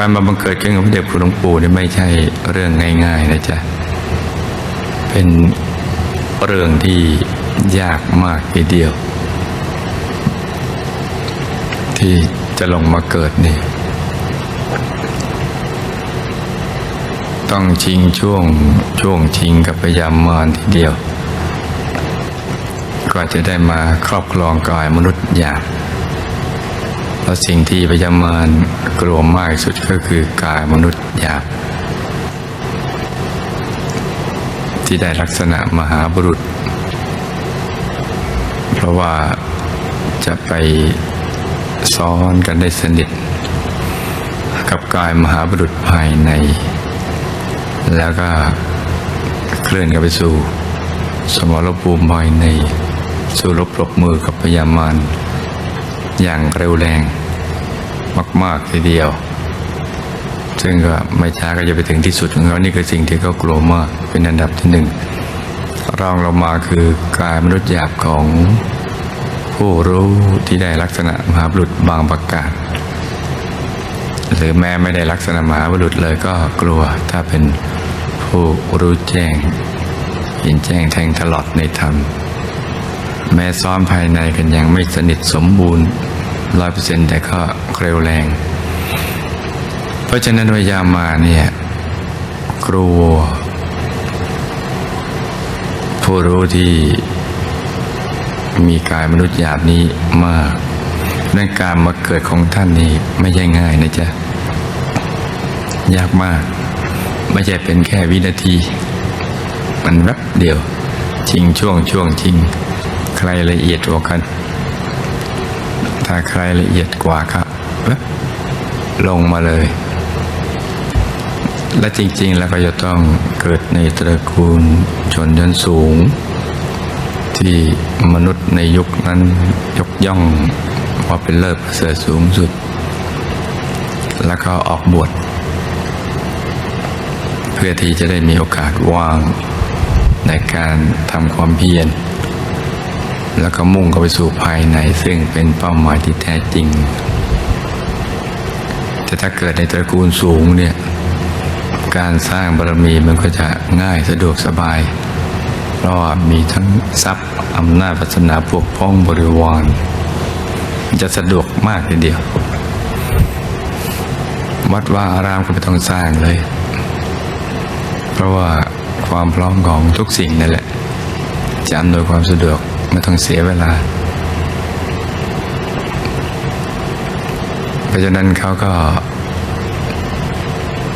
การมาบังเกิดขึ้นของพระเดชคุณหลวงปู่นี่ไม่ใช่เรื่องง่ายๆนะจ๊ะ เป็นเรื่องที่ยากมากทีเดียว ที่จะลงมาเกิดนี่ ต้องชิงช่วงช่วงชิงกับพยามารทีเดียวกว่าจะได้มาครอบครองกายมนุษย์หยาบ เพราะสิ่งที่พยามารกลัวมากที่สุดก็คือกายมนุษย์หยาบที่ได้ลักษณะมหาบุรุษ เพราะว่าจะไปซ้อนกันได้สนิท กับกายมหาบุรุษภายใน แล้วก็เคลื่อนกันไปสู่ สมรภูมิภายใน สู่รบปรบมือกับพยามารอย่างเร็วแรง มากๆทีเดียว ซึ่งก็ไม่ช้าก็จะไปถึงที่สุดของเขานี่คือสิ่งที่เขากลัวมากเป็นอันดับที่หนึ่งรองลงมาคือกายมนุษย์หยาบของผู้รู้ที่ได้ลักษณะมหาบุรุษบางประกาศ หรือแม้ไม่ได้ลักษณะมหาบุรุษเลยก็กลัวถ้าเป็นผู้รู้แจ้งเห็นแจ้งแทงตลอดในธรรม แม้ซ้อมภายในกันยังไม่สนิทสมบูรณ์ ร้อยเปอร์เซ็นต์แต่ก็เร็วแรง เพราะฉะนั้นวิยามาเนี่ยกลัว ผู้รู้ที่มีกายมนุษย์หยาบนี้มากนั่นการมาเกิดของท่านนี่ไม่ใช่ง่ายนะจ๊ะ ยากมาก ไม่ใช่เป็นแค่วินาที มันแวบเดียว ชิงช่วงช่วงชิง ใครละเอียดกว่ากัน ถ้าใครละเอียดกว่าครับลงมาเลย และจริง ๆ แล้วก็จะต้องเกิดในตระกูลชนชั้นสูง ที่มนุษย์ในยุคนั้นยกย่องว่าเป็นเลิศประเสริฐสูงสุด แล้วก็ออกบวชเพื่อที่จะได้มีโอกาสว่างในการทำความเพียร แล้วก็มุ่งเข้าไปสู่ภายในซึ่งเป็นเป้าหมายที่แท้จริง แต่ถ้าเกิดในตระกูลสูงเนี่ยการสร้างบารมีมันก็จะง่ายสะดวกสบายเพราะว่ามีทั้งทรัพย์อำนาจศาสนาพวกพ้องบริวารจะสะดวกมากทีเดียว วัดว่าอารามก็ไม่ต้องสร้างเลย เพราะว่าความพร้อมของทุกสิ่งนั่นแหละ จะอำนวยความสะดวก ไม่ต้องเสียเวลา เพราะฉะนั้นเขาก็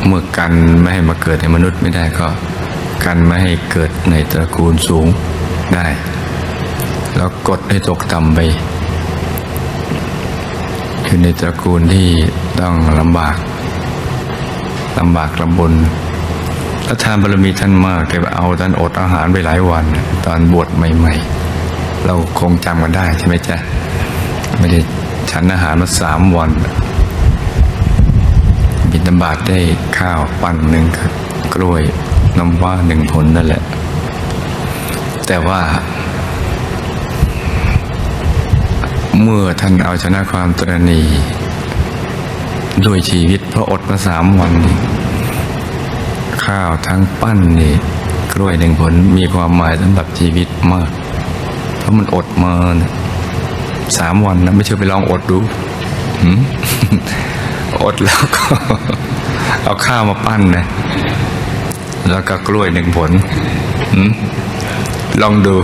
เมื่อกันไม่ให้มาเกิดในมนุษย์ไม่ได้ก็กันไม่ให้เกิดในตระกูลสูงได้ แล้วกดให้ตกต่ำไปอยู่ในตระกูลที่ต้องลำบากลำบากลำบนถ้าทานบารมีท่านมากแต่เอาท่านอดอาหารไปหลายวัน ตอนบวชใหม่ ๆ เราคงจำกันได้ใช่ไหมจ๊ะ ไม่ได้ฉันอาหารมาสามวัน บิณฑบาตได้ข้าวปั้นหนึ่งกล้วยน้ำว้าหนึ่งผลนั่นแหละ แต่ว่า เมื่อท่านเอาชนะความตรณีด้วยชีวิตเพราะอดมาสามวัน ข้าวทั้งปั้นนี่กล้วยหนึ่งผลมีความหมายสำหรับชีวิตมาก เพราะมันอดมานะสามวันนะไม่เชื่อไปลองอดดูอดแล้วก็ เอาข้าวมาปั้นนะแล้วก็กล้วยหนึ่งผลลองดู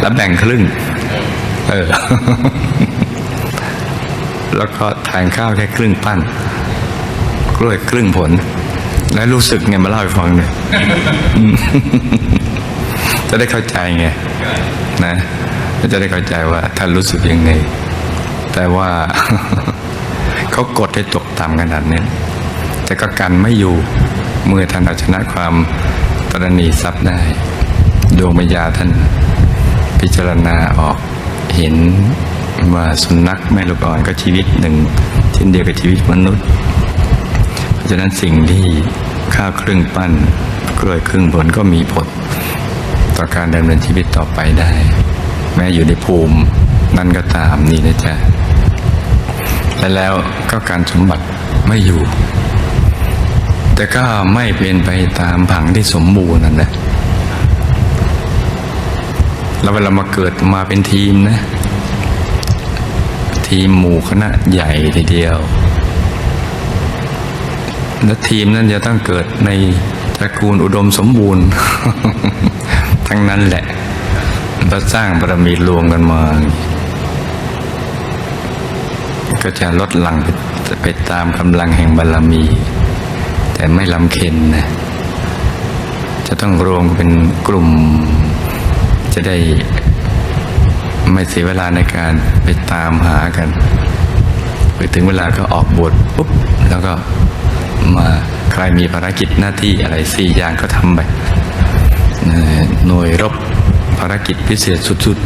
แล้วแบ่งครึ่ง เออ แล้วก็ทานข้าวแค่ครึ่งปั้น กล้วยครึ่งผล แล้วรู้สึกไงมาเล่าให้ฟังหน่อยจะได้เข้าใจไง นะจะได้เข้าใจว่าท่านรู้สึกยังไง แต่ว่าเขากดให้ตกต่ำขนาดนี้แต่ก็กันไม่อยู่เมื่อท่านเอาชนะความตรณีทรัพย์ได้ ดวงปัญญาท่านพิจารณาออกเห็นว่าสุนัขแม่ลูกอ่อนก็ชีวิตหนึ่งเช่นเดียวกับชีวิตมนุษย์ เพราะฉะนั้นสิ่งที่ข้าวครึ่งปั้นกล้วยครึ่งผลก็มีผล ต่อการดำเนินชีวิตต่อไปได้ แม้อยู่ในภูมินั่นก็ตามนี่นะจ๊ะและแล้วก็การสมบัติไม่อยู่ แต่ก็ไม่เป็นไปตามผังที่สมบูรณ์นั่นแหละแล้วเวลามาเกิดมาเป็นทีมนะ ทีมหมู่คณะใหญ่ทีเดียว และทีมนั้นจะต้องเกิดในตระกูลอุดมสมบูรณ์ ทั้งนั้นแหละเราสร้างบารมีรวมกันมา ก็จะลดหลั่งไปไปตามกำลังแห่งบารมี แต่ไม่ลำเค็นนะจะต้องรวมเป็นกลุ่ม จะได้ไม่เสียเวลาในการไปตามหากัน ไปถึงเวลาก็ออกบทปุ๊บ แล้วก็มาใครมีภารกิจหน้าที่อะไรสี่อย่างก็ทำไป หน่วยรบภารกิจพิเศษสุด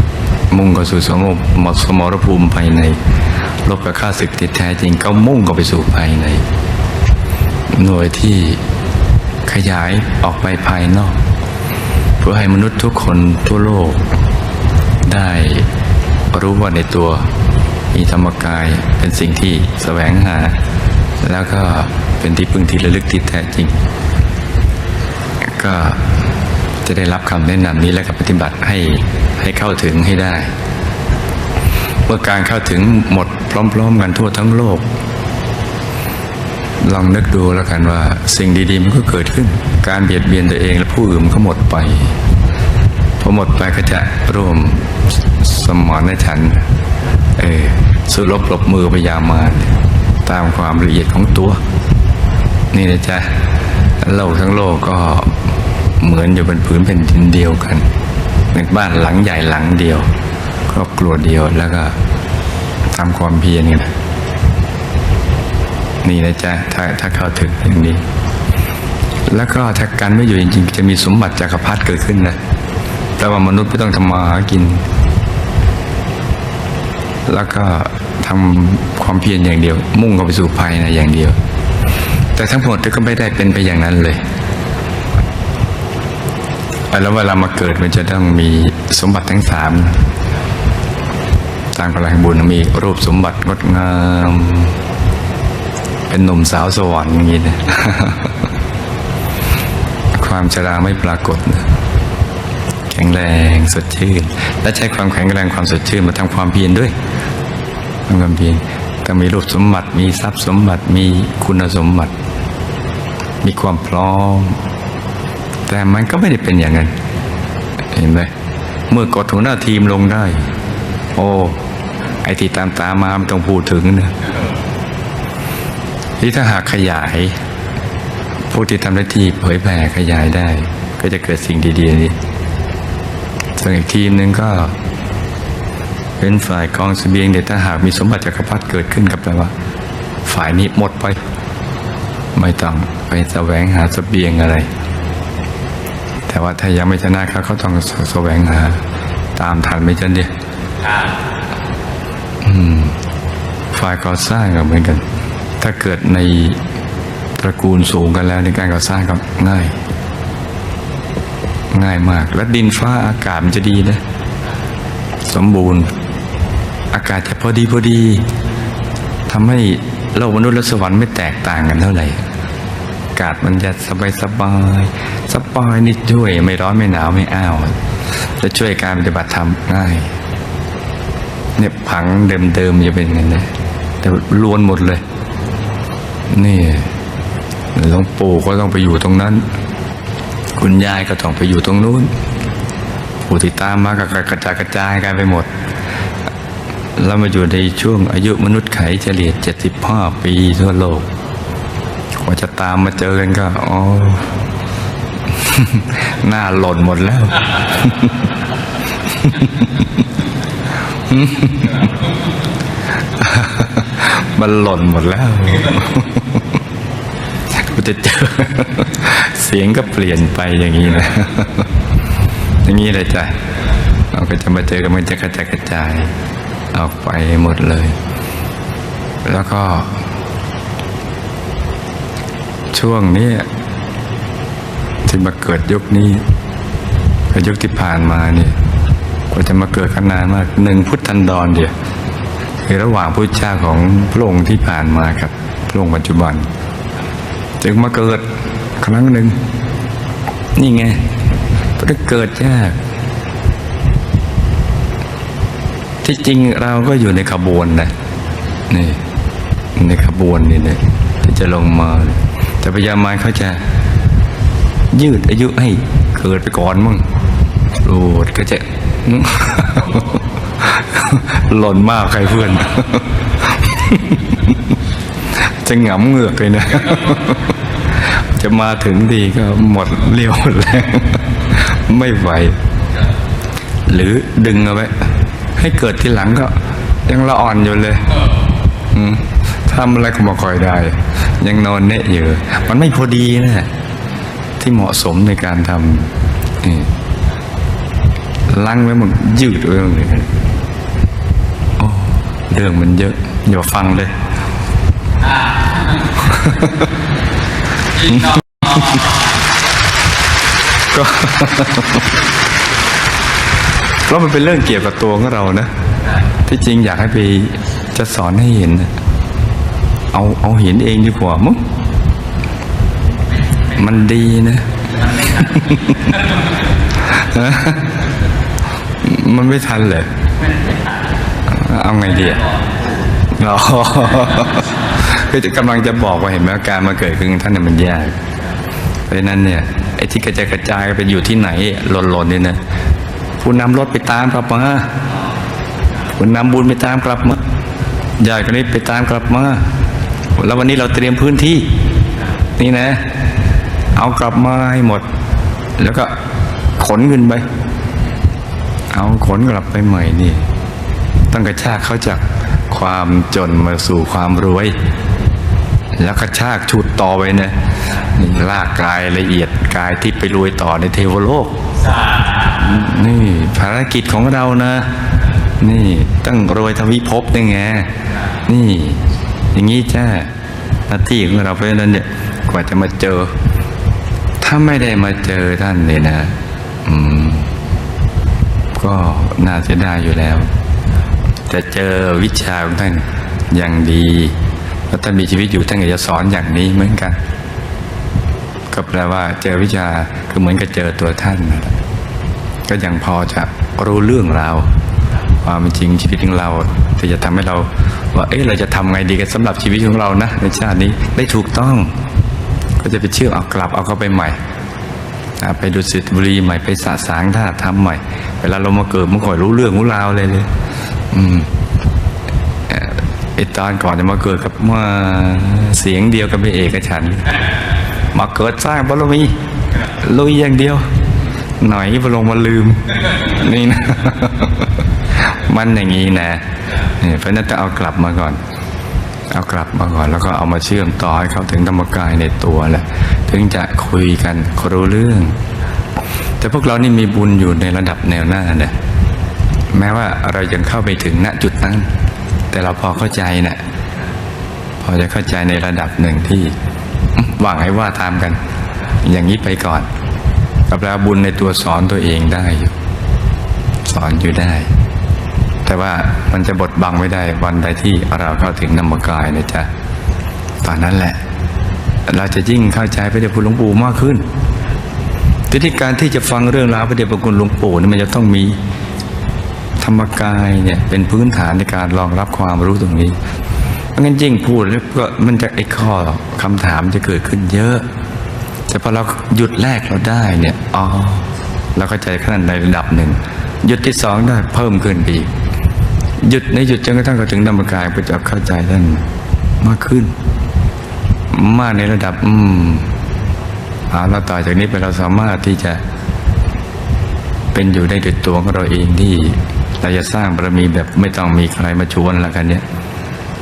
ๆ มุ่งเข้าสู่สมรหมดสมรภูมิภายใน รบกับข้าศึกที่แท้จริงก็มุ่งเข้าไปสู่ภายใน หน่วยที่ขยายออกไปภายนอก เพื่อให้มนุษย์ทุกคนทั่วโลก ได้รู้ว่าในตัวมีธรรมกายเป็นสิ่งที่แสวงหา แล้วก็เป็นที่พึ่งที่ระลึกที่แท้จริง ก็ จะได้รับคำแนะนำนี้และก็ปฏิบัติให้ให้เข้าถึงให้ได้ เมื่อการเข้าถึงหมดพร้อม ๆ กันทั่วทั้งโลก ลองนึกดูแล้วกันว่า สิ่งดีๆมันก็เกิดขึ้น การเบียดเบียนตัวเองและผู้อื่นมันก็หมดไปพอหมดไปก็จะร่วมสมรฉันเออสู้รบปรบมือพยายามมารตามความละเอียดของตัว นี่นะจ๊ะโลกทั้งโลกก็ เหมือนอยู่บนผืนเป็นดินเดียวกันเป็นบ้านหลังใหญ่หลังเดียว ครอบครัวเดียวแล้วก็ทำความเพียรกันนะนี่นะจ๊ะถ้าถ้าเข้าถึงอย่างนี้ แล้วก็ถ้ากันไม่อยู่จริงๆ จะมีสมบัติจักรพรรดิเกิดขึ้นนะแต่ว่ามนุษย์ไม่ต้องทำมาหากิน แล้วก็ทำความเพียรอย่างเดียว มุ่งเข้าไปสู่ภายในอย่างเดียว แต่ทั้งหมดก็ไม่ได้เป็นไปอย่างนั้นเลย แล้วเวลามาเกิดมันจะต้องมีสมบัติทั้งสามตามกำลังบุญมีรูปสมบัติงดงาม เป็นหนุ่มสาวสวรรค์อย่างนี้นะความชราไม่ปรากฏ แข็งแรงสดชื่น และใช้ความแข็งแรงความสดชื่นมาทำความเพียรด้วยทำความเพียรต้องมีรูปสมบัติ มีทรัพย์สมบัติมีคุณสมบัติ มีความพร้อม แต่มันก็ไม่ได้เป็นอย่างนั้น เห็นไหมเมื่อกดหัวหน้าทีมลงได้ โอ้ไอที่ตามตามมาไม่ต้องพูดถึงนะที่ถ้าหากขยาย ผู้ที่ทำหน้าที่เผยแผ่ขยายได้ ก็จะเกิดสิ่งดีๆนี้ส่วนอีกทีมหนึ่งก็ เป็นฝ่ายกองเสบียงเดี๋ยวถ้าหากมีสมบัติจักรพรรดิเกิดขึ้นกับแปลว่า ฝ่ายนี้หมดไป ไม่ต้องไปแสวงหาเสบียงอะไร แต่ว่าถ้ายังไม่ชนะเขาเขาต้องแสวงหา ตามทันไม่จันเดียอืมฝ่ายก่อสร้างก็เหมือนกัน ถ้าเกิดในตระกูลสูงกันแล้วในการก่อสร้างก็ง่าย ง่ายมาก และดินฟ้าอากาศมันจะดีนะ สมบูรณ์ อากาศจะพอดีพอดีทำให้โลกมนุษย์และสวรรค์ไม่แตกต่างกันเท่าไหร่อากาศมันจะสบายสบายสบายนี่ช่วยไม่ร้อนไม่หนาวไม่อ้าว จะช่วยการปฏิบัติธรรมง่ายเนี่ยผังเดิมๆจะเป็นอย่างนั้นะแต่ล้วนหมดเลย นี่หลวงปู่ก็ต้องไปอยู่ตรงนั้น คุณยายก็ต้องไปอยู่ตรงนู้นผู้ที่ตามมาก็กระจายกระจายกันไปหมดแล้วมาอยู่ในช่วงอายุมนุษย์ไขเฉลี่ย75 ปีทั่วโลก กว่าจะตามมาเจอกันก็อ๋อหน้าหล่นหมดแล้ว มันหล่นหมดแล้วกูจะเจอ เสียงก็เปลี่ยนไปอย่างนี้นะอย่างนี้เลยจ้ะเราก็จะมาเจอกันมันจะกระจายกระจายออกไปหมดเลย แล้วก็ ช่วงนี้ที่มาเกิดยุคนี้กับยุคที่ผ่านมาเนี่ยกว่าจะมาเกิดกันานมากหนึ่งพุทธันดรเดียวคือระหว่างพุทธเจ้าของพระองค์ที่ผ่านมากับช่วงค์ปัจจุบัน จึงมาเกิดครั้งหนึ่งนี่ไงพระเกิดยากที่จริงเราก็อยู่ในขบวนนะนี่ในขบวนนี่เนะที่จะลงมา แต่พญามารเขาจะยืดอายุให้เกิดไปก่อนมั่งโลดก็จะหล่นมากใครเพื่อน จะหงำเหงือกเลยนะ จะมาถึงดีก็หมดเรี่ยวแรงไม่ไหว หรือดึงเอาไว้ ให้เกิดทีหลังก็ยังละอ่อนอยู่เลยอืมทำอะไรก็ไมาคอยได้ ยังนอนเนะอยู่ มันไม่พอดีนะ ที่เหมาะสมในการทำนี่ลังไว้มันยืดไว้มันเลยโอ้เรื่องมันเยอะอย่าฟังเลยก็เพราะมันเป็นเรื่องเกี่ยวกับตัวของเรานะ ที่จริงอยากให้ไปจะสอนให้เห็นนะ เอาเอาเห็นเองดีกว่ามั้งมันดีนะมันไม่ทันเลยเอาไงดีอะอ๋อคือจะกำลังจะบอกว่าเห็นไหมการมาเกิดขึ้นท่านเนี่ยมันยาก เพราะฉะนั้นเนี่ยไอ้ที่กระจายกระจายไปอยู่ที่ไหนหล่นๆเนี่ยนะผู้นำรถไปตามกลับมาผู้นำบุญไปตามกลับมาญาติคนนี้ไปตามกลับมา แล้ววันนี้เราเตรียมพื้นที่ นี่นะ เอากลับมาให้หมด แล้วก็ขนขึ้นไป เอาขนกลับไปใหม่นี่ ต้องกระชากเขาจากความจนมาสู่ความรวย แล้วกระชากชุดต่อไปนะนี่ลากกายละเอียดกายที่ไปรวยต่อในเทวโลก นี่ภารกิจของเรานะ นี่ต้องรวยทวิภพนี่ไงนี่ อย่างนี้จ้าหน้าที่ของเราเพราะฉะนั้นเนี่ยกว่าจะมาเจอ ถ้าไม่ได้มาเจอท่านเลยนะอืมก็น่าจะได้อยู่แล้ว จะเจอวิชาของท่านอย่างดีแล้วท่านมีชีวิตอยู่ท่านก็จะสอนอย่างนี้เหมือนกัน ก็แปลว่าเจอวิชาคือเหมือนกับเจอตัวท่าน ก็ยังพอจะรู้เรื่องราว ความจริงชีวิตของเราที่จะทำให้เราว่าเอ๊ะเราจะทำไงดีกันสำหรับชีวิตของเรานะในชาตินี้ได้ถูกต้อง ก็จะไปเชื่อเอากลับเอาเข้าไปใหม่ไปดูสิบุรีใหม่ไปสะสางท่าทำใหม่ เวลาเรามาเกิดมันก่อยรู้เรื่องรู้ราวเลยเลย อืมไอตอนก่อนจะมาเกิดกับมาเสียงเดียวกับพระเอกฉัน มาเกิดสร้างบารมีลุยอย่างเดียว หน่อยพระลงมาลืม นี่นะ มันอย่างนี้นะนี่เพราะนั้นต้องเอากลับมาก่อน เอากลับมาก่อนแล้วก็เอามาเชื่อมต่อให้เขาถึงธรรมกายในตัวแหละถึงจะคุยกันรู้เรื่อง แต่พวกเรานี่มีบุญอยู่ในระดับแนวหน้านะแม้ว่าเรายังเข้าไปถึงณจุดนั้น แต่เราพอเข้าใจนะ่ะพอจะเข้าใจในระดับหนึ่งที่หวังให้ว่าตามกัน อย่างนี้ไปก่อนกับแล้วบุญในตัวสอนตัวเองได้อยู่ สอนอยู่ได้ แต่ว่ามันจะบดบังไม่ได้วันใดที่เราเข้าถึงนามกายนะจ๊ะตอนนั้นแหละ เราจะยิ่งเข้าใจพระเดชพระคุณหลวงปู่มากขึ้นทีนี้การที่จะฟังเรื่องราวพระเดชพระคุณหลวงปู่นี่มันจะต้องมีธรรมกายเนี่ยเป็นพื้นฐานในการรองรับความรู้ตรงนี้เพราะงั้นยิ่งพูดแล้วก็มันจะไอ้ข้อคำถามจะเกิดขึ้นเยอะ แต่พอเราหยุดแรกเราได้เนี่ยอ๋อเราเข้าใจขั้นในระดับหนึ่งหยุดที่สองได้เพิ่มขึ้นไปอีก หยุดในหยุดจนกระทั่งเราถึงธรรมกายก็จะเข้าใจท่านมากขึ้น มากในระดับ อืมเอาเราต่อจากนี้ไปเราสามารถที่จะ เป็นอยู่ได้ด้วยตัวของเราเองที่เราจะสร้างบารมีแบบไม่ต้องมีใครมาชวนละกันเนี่ย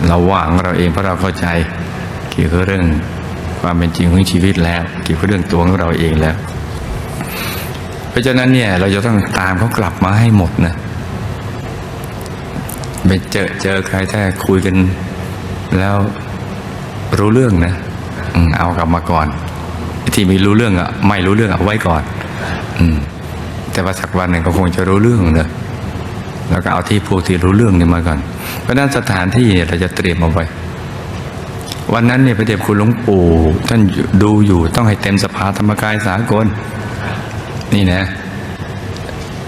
เราว่างเราเองเพราะเราเข้าใจ เกี่ยวกับเรื่องความเป็นจริงของชีวิตแล้ว เกี่ยวกับเรื่องตัวของเราเองแล้ว เพราะฉะนั้นเนี่ยเราจะต้องตามเขากลับมาให้หมดนะ ไปเจอเจอใครถ้คุยกัน แล้วรู้เรื่องนะเอากลับมาก่อน ที่ไม่รู้เรื่องอะไม่รู้เรื่องเอาไว้ก่อน อืม แต่ว่าสักวันหนึ่งก็คงจะรู้เรื่องเนอะแล้วก็เอาที่พวกที่รู้เรื่องนี่มาก่อน เพราะนั้นสถานที่เนี่ยเราจะเตรียมเอาไว้ วันนั้นเนี่ยพระเดชคุณหลวงปู่ท่านดูอยู่ต้องให้เต็มสภาธรรมกายสากล นี่นะ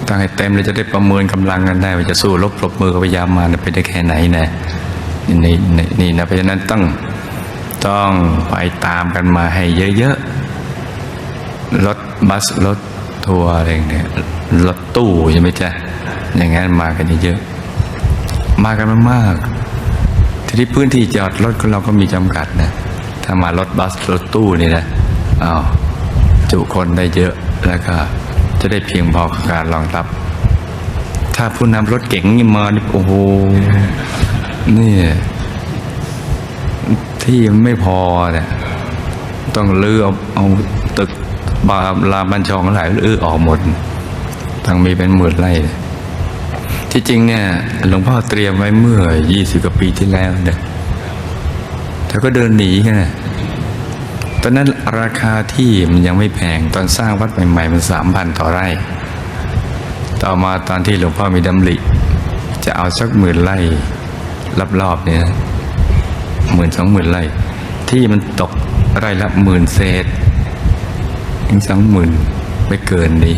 ต้องให้เต็มเลยจะได้ประเมินกำลังกันได้ว่าจะสู้รบปรบมือกับพยามารไปได้แค่ไหนนะนี่นี่นี่นี่นะเพราะฉะนั้นต้องต้องไปตามกันมาให้เยอะๆรถบัสรถทัวร์อะไรเนี่ยรถตู้ใช่ไหมจ๊ะอย่างงั้นมากันเยอะๆมากันมากๆทีนี้พื้นที่จอดรถของเราก็มีจำกัดนะถ้ามารถบัสรถตู้นี่นะอ้าวจุคนได้เยอะแล้วก็ จะได้เพียงพอกับการรองรับ ถ้าผู้นำรถเก๋งนี่มาโอ้โหนี่ที่ไม่พอเนี่ยต้องเลือเอาเอาตึกบาลาบัญชองหลายลื้อออกหมดทั้งมีเป็นหมื่นไร่ที่จริงเนี่ยหลวงพ่อเตรียมไว้เมื่อยี่สิบกว่าปีที่แล้วเนี่ยแต่ก็เดินหนีกันนะ อนนั้นราคาที่มันยังไม่แพงตอนสร้างวัดใหม่ๆมันสามพันต่อไร่ ต่อมาตอนที่หลวงพ่อมีดำริ จะเอาสักหมื่นไร่รอบๆเนี่ยหมื่นสองหมื่นไร่ ที่มันตกไร่ละหมื่นเศษถึงสองหมื่นไม่เกินดี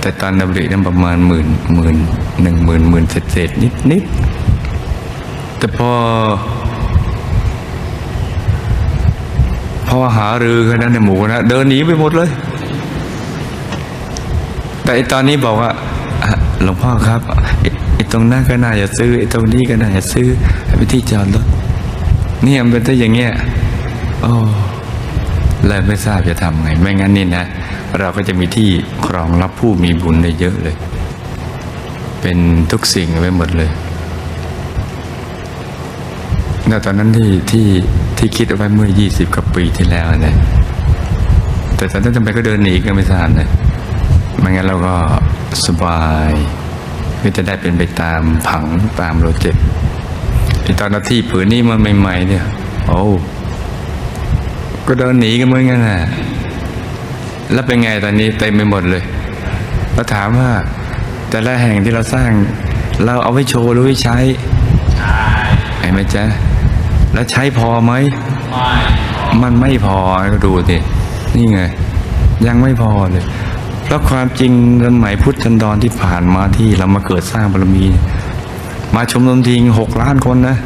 แต่ตอนดำรินั้นประมาณหมื่นหมื่นหนึ่งหมื่นหมื่นเศษเศษนิดนิดแต่พอ พอหารือกันนั้นในหมู่คณะเดินหนีไปหมดเลย แต่ตอนนี้บอกว่าหลวงพ่อครับไอ้ตรงนั้นก็น่าจะซื้อไอ้ตรงนี้ก็น่าจะซื้อให้ไปที่จอดรถเนี่ยมันเป็นถ้าอย่างเงี้ยโอ้เลยไม่ทราบจะทำไง ไม่งั้นนี่นะ เราก็จะมีที่ครองรับผู้มีบุญได้เยอะเลย เป็นทุกสิ่งไว้หมดเลยแต่ตอนนั้นที่ที่ ที่คิดเอาไว้เมื่อยี่สิบกว่าปีที่แล้วเนี่ยแต่ตอนนั้นทำไมก็เดินหนีก็ไม่ทราบนะไม่งั้นเราก็สบายก็จะได้เป็นไปตามผังตามโปรเจกต์ไอตอนนาที่ผืนนี้มันใหม่ ๆ เนี่ย โอ้ก็เดินหนีกันเหมือนกันนะแล้วเป็นไงตอนนี้เต็มไปหมดเลยเราถามว่าแต่ละแห่งที่เราสร้าง เราเอาไว้โชว์หรือไว้ใช้ใช่ไหมจ๊ะ แล้วใช้พอไหมมันไม่พอก็ดูสินี่ไง ยังไม่พอเลยเพราะความจริงสมัยพุทธันดรที่ผ่านมาที่เรามาเกิดสร้างบารมี มาชมรมทีงหกล้านคนนะ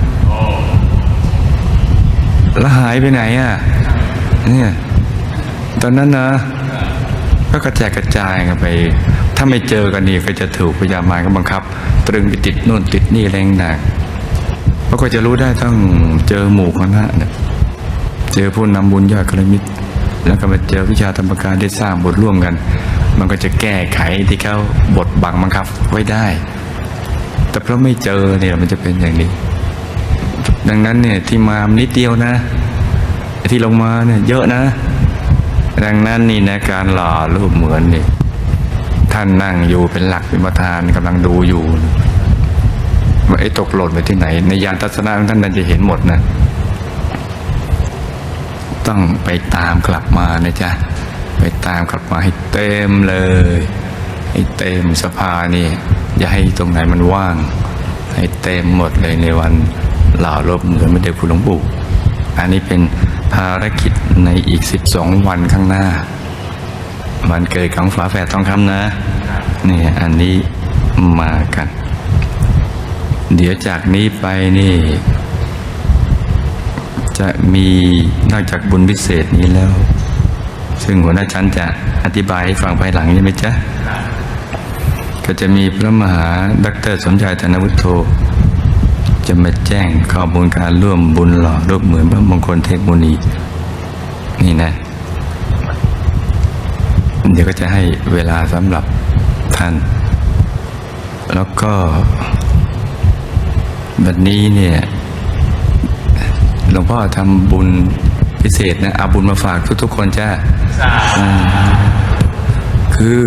แล้วหายไปไหนอะเนี่ยตอนนั้นนะก็กระจายกระจายกันไป ถ้าไม่เจอกันนี่ก็จะถูกพยามารก็บังคับ ตรึงไปติดนู่นติดนี่แรงหนัก เขาก็จะรู้ได้ต้องเจอหมู่คณะเนี่ยเจอผู้นำบุญยอดกรมิตร แล้วก็มาเจอวิชาธรรมการได้สร้างบทร่วมกัน มันก็จะแก้ไขที่เขาบทบังบังคับไว้ได้ แต่เพราะไม่เจอเนี่ยมันจะเป็นอย่างนี้ ดังนั้นเนี่ยที่มานิดเดียวนะ ที่ลงมาเนี่ยเยอะนะ ดังนั้นนี่นะการหล่อรูปเหมือนเนี่ยท่านนั่งอยู่เป็นหลักเป็นประธานกำลังดูอยู่ ว่าไอ้ตกหล่นไปที่ไหน ในยานทัศนะท่านนั้นจะเห็นหมดนะต้องไปตามกลับมานะจ๊ะไปตามกลับมาให้เต็มเลยให้เต็มสภานี่ อย่าให้ตรงไหนมันว่าง ให้เต็มหมดเลยในวันเหล่ารบเหมือนไม่ได้คุณหลวงปู่อันนี้เป็นภารกิจในอีก 12 วันข้างหน้า วันเกิดของฝาแฝดทองคำนะนี่อันนี้มากัน เดี๋ยวจากนี้ไปนี่ จะมีนอกจากบุญพิเศษนี้แล้ว ซึ่งหัวหน้าชั้นจะอธิบายให้ฟังภายหลังใช่ไหมจ๊ะ ก็จะมีพระมหาดักเตอร์สมชายธนวุฒโธจะมาแจ้งข้อมูลการร่วมบุญหล่อรูปเหมือนพระมงคลเทพมุนี นี่นะ เดี๋ยวก็จะให้เวลาสำหรับท่าน แล้วก็ บัดนี้เนี่ยหลวงพ่อทำบุญพิเศษนะเอาบุญมาฝากทุกๆคนจ้าอ่าคือ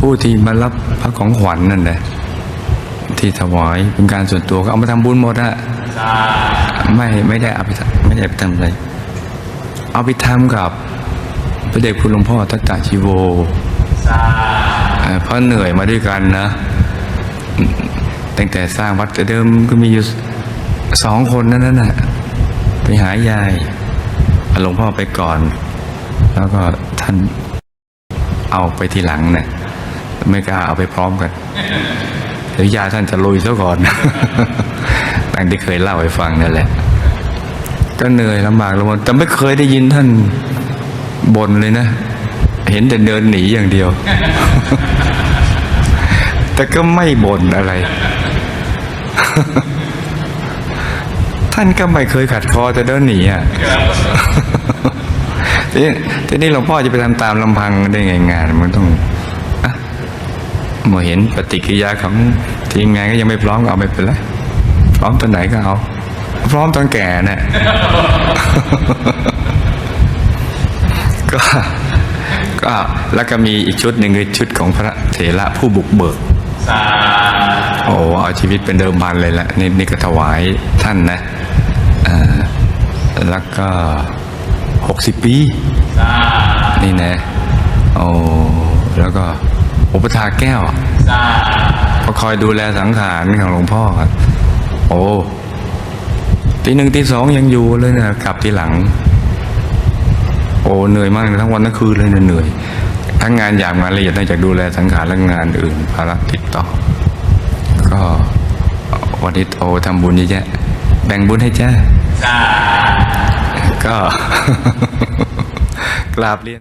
ผู้ที่มารับพระของขวัญนั่นแหละที่ถวายเป็นการส่วนตัวก็เอามาทำบุญหมดอะไม่ไม่ได้เอาไปทำไม่ได้ไปทำอะไร เอาไปทำกับพระเดชคุณหลวงพ่อทัตตาชีโวเอ่อเพราะเหนื่อยมาด้วยกันนะ ตั้งแต่สร้างวัดแต่เดิมก็มีอยู่สองคนนั่นน่ะไปหายายหลวงพ่อไปก่อน แล้วก็ท่านเอาไปทีหลังเนี่ยไม่กล้าเอาไปพร้อมกันเดี๋ยวยาท่านจะลุยซะก่อนดังที่เคยเล่าให้ฟังนั่นแหละ ก็เหนื่อยลำบากลำบนแต่ไม่เคยได้ยินท่านบ่นเลยนะ เห็นแต่เดินหนีอย่างเดียว แต่ก็ไม่บ่นอะไร ท่านก็ไม่เคยขัดคอแต่เดินหนีอะทีนี้ทีนี้หลวงพ่อจะไปทำตามลำพังได้ไงงานมันต้องอะเมื่อเห็นปฏิกิริยาของทีมงานก็ยังไม่พร้อมก็เอาไม่เป็นไรพร้อมตอนไหนก็เอา พร้อมตอนแก่น่ะก็ก็แล้วก็มีอีกชุดหนึ่งคือชุดของพระเถระผู้บุกเบิก โอ้เอาชีวิตเป็นเดิมพันเลยละนี่นี่ก็ถวายท่านนะอ่าแล้วก็หกสิบปี นี่นะโอ้แล้วก็อุปถาแก้วก็คอยดูแลสังขารของหลวงพ่อครับโอ้ตีหนึ่งตีสองยังอยู่เลยนะกลับทีหลัง โอ้เหนื่อยมากทั้งวันทั้งคืนเลยนะเหนื่อยทั้งงานหยาบงานละเอียดนอกจากดูแลสังขารและงานอื่นภารกิจต่อ ก็วันนี้โอทำบุญเยอะแยะแบ่งบุญให้จ้าก็กราบเรียน